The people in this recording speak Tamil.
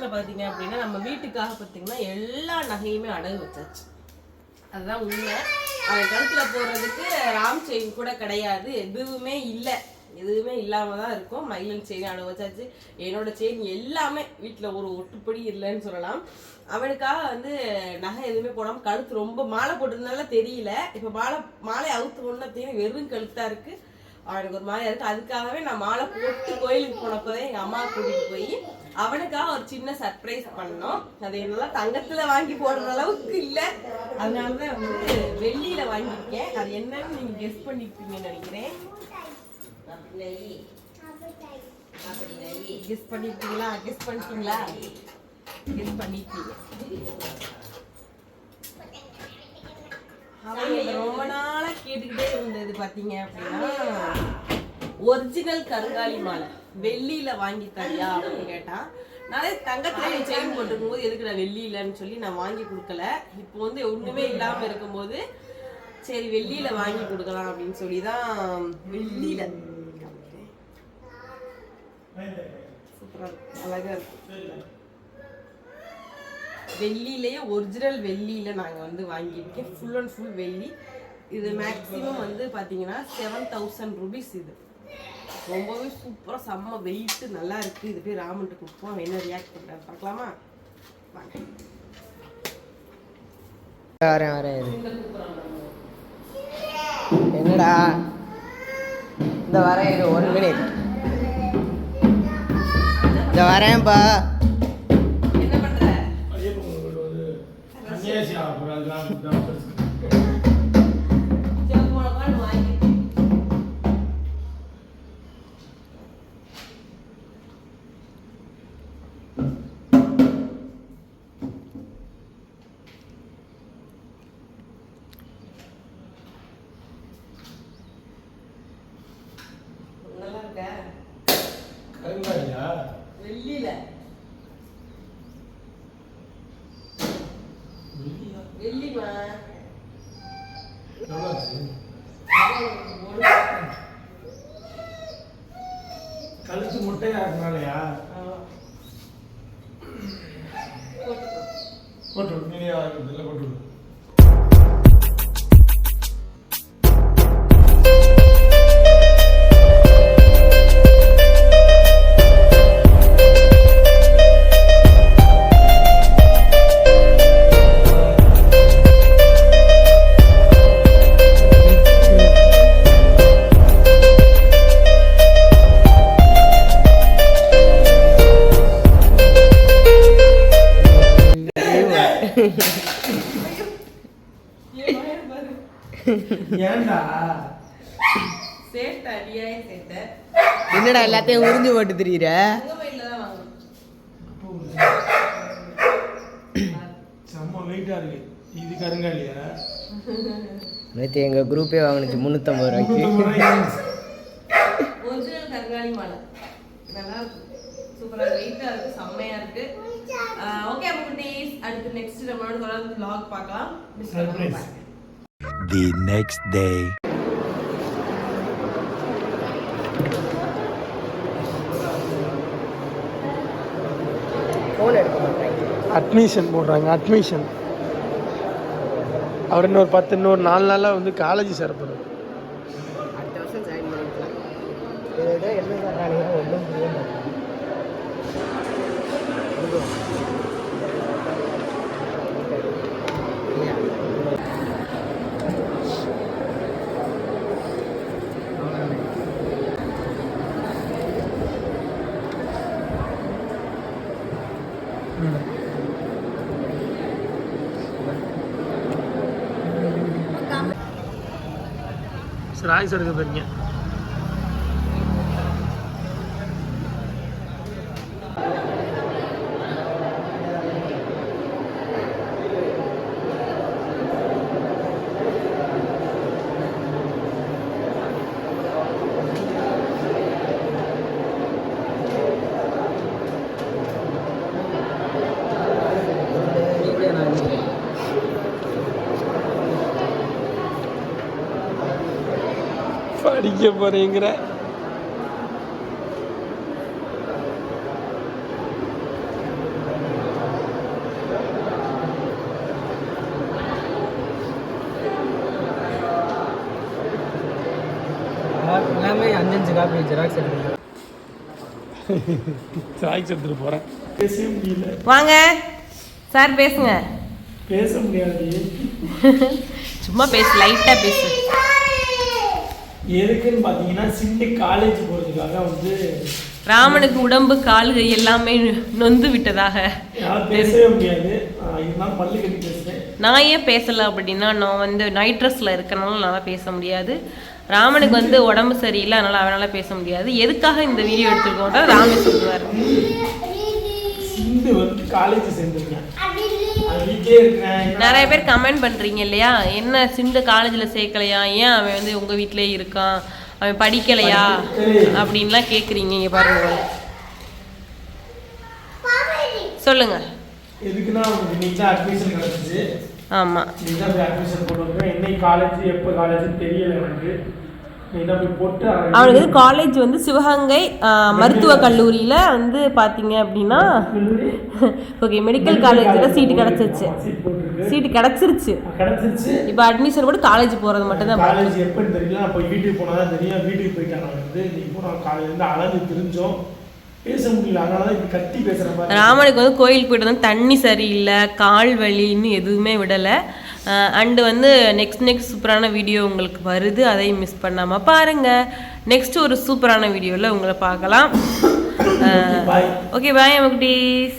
நம்ம வீட்டில் பார்த்தீங்க அப்படின்னா நம்ம வீட்டுக்காக பார்த்தீங்கன்னா எல்லா நகையுமே அடகு வச்சாச்சு. அதுதான் உண்மை. அவன் கழுத்துல போடுறதுக்கு ராம் செயின் கூட கிடையாது. எதுவுமே இல்லை. எதுவுமே இல்லாம தான் இருக்கும். மயிலன் செயின் அடகு வச்சாச்சு. என்னோட செயின் எல்லாமே வீட்டில் ஒரு ஒட்டுப்படி இல்லைன்னு சொல்லலாம். அவனுக்காக வந்து நகை எதுவுமே போடாமல் கழுத்து ரொம்ப மாலை போட்டிருந்தாலும் தெரியல. இப்போ மாலை மாலை அவுத்து கொண்டத்தையும் வெறும் கழுத்தா இருக்கு. அவனுக்கு ஒரு மாதிரியா இருக்கு. அதுக்காகவே நான் மாலை போட்டு கோயிலுக்கு போனப்போதே எங்க அம்மா கூட்டிட்டு போய் அவனுக்காக ஒரு சின்ன சர்ப்ரைஸ் பண்ணோம். அது என்னெல்லாம் தங்கத்துல வாங்கி போடுற அளவுக்கு இல்ல. அதனாலதான் வந்து வெள்ளியில வாங்கியிருக்கேன். அது என்னன்னு நீங்க கெஸ் பண்ணிருப்பீங்கன்னு நினைக்கிறேன். கெஸ் பண்ணிருக்கீங்களா கெஸ் பண்ணிட்டீங்களா? கெஸ் பண்ணிருக்கீங்க அவங்க ரொம்ப நாளா கேட்டுக்கிட்டே இருந்தது பாத்தீங்க அப்படின்னா ஒரிஜினல் கருங்காலி மாலை. வெள்ளியில வாங்கி தரியா அப்படின்னு கேட்டான் நானே தங்கத்துல நீ செயின் போட்டிருக்கும் போது எதுக்கு நான் வெள்ளியிலன்னு சொல்லி நான் வாங்கி கொடுக்கல. இப்போ வந்து ஒண்ணுமே இல்லாம இருக்கும்போது சரி வெள்ளியில வாங்கி கொடுக்கலாம் அப்படின்னு சொல்லி தான் வெள்ளியில. சூப்பரா அழகா இருக்கு. வெள்ளியிலேயே ஒரிஜினல் வெள்ளியில நாங்க வந்து வாங்கியிருக்கேன். ஃபுல் அண்ட் ஃபுல் வெள்ளி. இது மேக்ஸிமம் வந்து பாத்தீங்கன்னா செவன் தௌசண்ட் ருபீஸ் இது. ரொம்பவே சூப்பரா செம்ம வெயிட் நல்லா இருக்கு. இது போய் ராமன்ட்டு கொடுப்போம். அவன் என்ன ரியாக்ட் பண்றாரு பார்க்கலாமா? வாங்க. வரேன் வரேன். என்னடா? இந்த வரேன் இரு ஒன் மினிட் இந்த வரேன்ப்பா என்ன பண்ற? வெள்ளியில. வெள்ளிமா கழுத்து முட்டையா இருக்கனாலயா போட்டு நீ இதில் போட்டு என்னடா எல்லாத்தையும் உறிஞ்சு போட்டு திரியிற? உங்க வயல்ல தான் வாங்கணும். செம்ம வெயிட்டா இருக்கு. இது கருங்காலியா நேற்று எங்கள் குரூப்பே வாங்கினுச்சு முந்நூற்றம்பது ரூபாய்க்கு. ஒரிஜினல் கருங்காலி மாலை நல்லா இருக்கு. சூப்பரா வெயிட்டா இருக்கு. செம்மையா இருக்கு ஓகே குட்டீஸ் அடுத்து நெக்ஸ்ட் நம்மளோட தொடர்ந்து vlog பார்க்கலாம். Surprise. பாருங்க. The next day. மாட்டேன். அட்மிஷன் போடுறாங்க அட்மிஷன் அவர் இன்னொரு பத்து இன்னொரு நாலு நாளாக வந்து காலேஜ் சேர போகிறார் அடுத்த வருஷம் ஜாயின் பண்ணிக்கலாம். ஒன்றும் புரிய மாட்டேங்குது சரி ஆய்ஸ் எடுக்க போறீங்க. படிக்க போகிறீங்கிற எல்லாமே அஞ்சஞ்சு காப்பி ஜெராக்ஸ் எடுத்துருக்கேன் ஜெராக்ஸ் எடுத்துட்டு வாங்க. சார் பேசுங்க. பேச முடியாது. சும்மா பேசு லைட்டாக பேசு. எதுக்குன்னு பார்த்தீங்கன்னா சிண்டு காலேஜ் போகிறதுக்காக வந்து ராமனுக்கு உடம்பு கால்கை எல்லாமே நொந்து விட்டதாக பேசவே முடியாது. இருந்தாலும் பல்லு கட்டி பேசுகிறேன் நான் ஏன் பேசல அப்படின்னா நான் வந்து நைட் ட்ரெஸ்ல இருக்கனால நல்லா பேச முடியாது. ராமனுக்கு வந்து உடம்பு சரியில்லை அதனால அவனால பேச முடியாது. எதுக்காக இந்த வீடியோ எடுத்துருக்கோம்னா ராமே சொல்லுவார். சிந்து வந்து காலேஜ் இருக்கிறேன் நிறைய பேர் கமெண்ட் பண்றீங்க இல்லையா? என்ன சிந்து காலேஜில் சேர்க்கலையா? ஏன் அவன் வந்து உங்க வீட்டிலே இருக்கான்? அவன் படிக்கலையா? அப்படின்லாம் கேட்குறீங்க இங்க பாருங்க. சொல்லுங்க. எதுக்குன்னா அட்மிஷன் கிடச்சிச்சு. ஆமா. அட்மிஷன் போட்டு காலேஜ் எப்போ காலேஜ்னு தெரியல எனக்கு. அவனுக்கு வந்து காலேஜ் வந்து சிவகங்கை ஆஹ், மருத்துவக் கல்லூரியில வந்து பாத்தீங்க அப்படின்னா ஓகே மெடிக்கல் காலேஜில் சீட்டு கிடச்சிருச்சு. சீட்டு கிடச்சிருச்சு. கிடச்சிருச்சு. இப்போ அட்மிஷன் கூட காலேஜ் போகிறது மட்டும்தான். காலேஜ் எப்போன்னு தெரியல. நான் போய் வீட்டுக்கு போனால் தான் தெரியும். வீட்டுக்கு போயிட்டான் நான் வந்து இன்னைக்கு போனால் காலையிலேருந்து அலைஞ்சு திரிஞ்சோம். ராமனுக்கு வந்து கோயிலுக்கு போயிட்டு வந்து தண்ணி சரியில்லை கால் வலி இன்னும் எதுவுமே விடலை. அண்டு வந்து நெக்ஸ்ட் நெக்ஸ்ட் சூப்பரான வீடியோ உங்களுக்கு வருது. அதையும் மிஸ் பண்ணாமல் பாருங்கள் நெக்ஸ்ட் ஒரு சூப்பரான வீடியோவில் உங்களை பார்க்கலாம். ஓகே பாய் குட்டீஸ்.